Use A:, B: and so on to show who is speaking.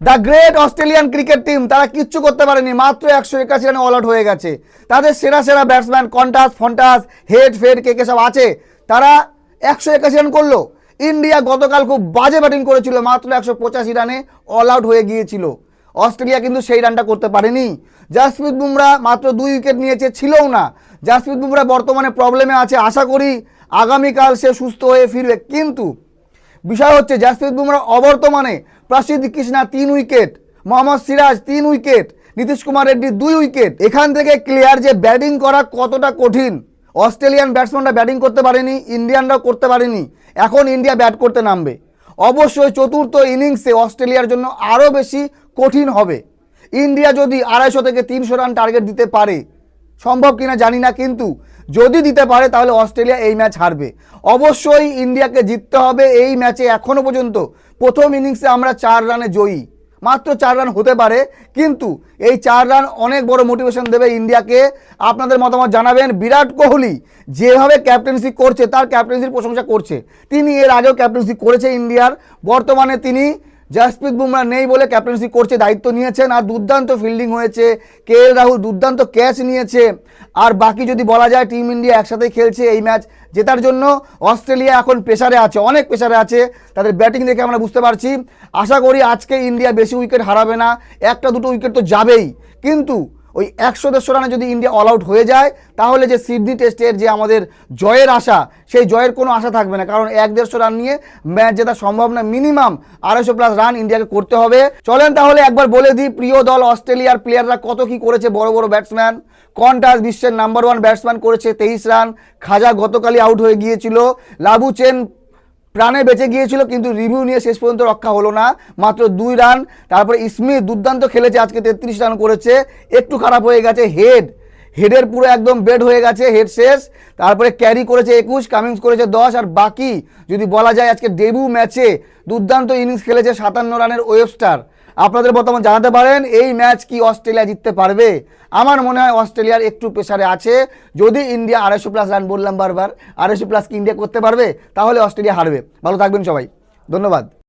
A: The great Australian cricket team তারা কিচ্ছু করতে পারেনি, মাত্র একশো একাশি রানে অল আউট হয়ে গেছে। তাদের সেরা সেরা ব্যাটসম্যান কন্টাস, ফন্টাস, হেড, ফেড, কে কে সব আছে। তারা একশো একাশি রান করল। ইন্ডিয়া গতকাল খুব বাজে ব্যাটিং করেছিল, মাত্র একশো পঁচাশি রানে অল আউট হয়ে গিয়েছিল। অস্ট্রেলিয়া কিন্তু সেই রানটা করতে পারেনি। জাসপ্রীত বুমরা মাত্র দুই উইকেট নিয়েছে, ছিলও না। জাসপ্রীত বুমরা বর্তমানে প্রবলেমে আছে, আশা করি আগামীকাল সে সুস্থ হয়ে ফিরবে। কিন্তু বিষয় হচ্ছে জাসপ্রীত বুমরা অবর্তমানে প্রসিদ্ধ কৃষ্ণা তিন উইকেট, মোহাম্মদ সিরাজ তিন উইকেট, নীতিশ কুমার রেড্ডি দুই উইকেট। এখান থেকে ক্লিয়ার যে ব্যাটিং করা কতটা কঠিন। অস্ট্রেলিয়ান ব্যাটসম্যানরা ব্যাটিং করতে পারেনি, ইন্ডিয়ানরাও করতে পারেনি। এখন ইন্ডিয়া ব্যাট করতে নামবে। অবশ্যই চতুর্থ ইনিংসে অস্ট্রেলিয়ার জন্য আরও বেশি কঠিন হবে। ইন্ডিয়া যদি আড়াইশো থেকে তিনশো রান টার্গেট দিতে পারে সম্ভব কিনা জানি না, কিন্তু যদি দিতে পারে তাহলে অস্ট্রেলিয়া এই ম্যাচ হারবে। অবশ্যই ইন্ডিয়াকে জিততে হবে এই ম্যাচে এখনও পর্যন্ত। প্রথম ইনিংসে আমরা চার রানে জয়ী। মাত্র চার রান হতে পারে, কিন্তু এই চার রান অনেক বড় মোটিভেশন দেবে ইন্ডিয়াকে। আপনাদের মতামত জানাবেন। বিরাট কোহলি যেভাবে ক্যাপ্টেন্সি করছে, তার ক্যাপ্টেন্সির প্রশংসা করছে। তিনি এর আগেও ক্যাপ্টেন্সি করেছে ইন্ডিয়ার। বর্তমানে তিনি জাসপ্রীত বুমরা নেই বলে ক্যাপ্টেন্সি করছে দায়িত্ব নিয়েছেন। আর দুর্দান্ত ফিল্ডিং হয়েছে। কে এল রাহুল দুর্দান্ত ক্যাচ নিয়েছে। আর বাকি যদি বলা যায় টিম ইন্ডিয়া একসাথে খেলছে এই ম্যাচ জেতার জন্য। অস্ট্রেলিয়া এখন প্রেশারে আছে, অনেক প্রেশারে আছে। তাদের ব্যাটিং দেখে আমরা বুঝতে পারছি। আশা করি আজকে ইন্ডিয়া বেশি উইকেট হারাবে না। একটা দুটো উইকেট তো যাবেই। কিন্তু ওই একশো দেড়শো রানে যদি ইন্ডিয়া অল আউট হয়ে যায়, তাহলে যে সিডনি টেস্টের যে আমাদের জয়ের আশা, সেই জয়ের কোনো আশা থাকবে না। কারণ এক দেড়শো রান নিয়ে ম্যাচ জেতা সম্ভব না মিনিমাম আড়াইশো প্লাস রান ইন্ডিয়াকে করতে হবে। চলেন তাহলে একবার বলে দিই, প্রিয় দল অস্ট্রেলিয়ার প্লেয়াররা কত কি করেছে, বড় বড় ব্যাটসম্যান কন্টাস বিশ্বের নাম্বার ওয়ান ব্যাটসম্যান করেছে তেইশ রান। খাজা গতকালই আউট হয়ে গিয়েছিল। লাবু চেন প্রাণে বেঁচে গিয়েছিল, কিন্তু রিভিউ নিয়ে শেষ পর্যন্ত রক্ষা হলো না। মাত্র দুই রান, তারপরে স্মিথ দুর্দান্ত খেলেছে, আজকে তেত্রিশ রান করেছে। একটু খারাপ হয়ে গেছে, হেড। হেডের পুরো একদম বেড হয়ে গেছে, হেড শেষ। তারপরে ক্যারি করেছে একুশ কামিংস করেছে দশ, আর বাকি, যদি বলা যায় আজকে ডেবু ম্যাচে দুর্দান্ত ইনিংস খেলেছে সাতান্ন রানের ওয়েবস্টার আপনাদের বর্তমান জানাতে পারেন। এই ম্যাচ কি অস্ট্রেলিয়া জিততে পারবে? আমার মনে হয় অস্ট্রেলিয়ার একটু প্রেসারে আছে। যদি ইন্ডিয়া আড়াইশো প্লাস রান বললাম বারবার, আড়াইশো প্লাস কি ইন্ডিয়া করতে পারবে? তাহলে অস্ট্রেলিয়া হারবে। ভালো থাকবেন সবাই। ধন্যবাদ।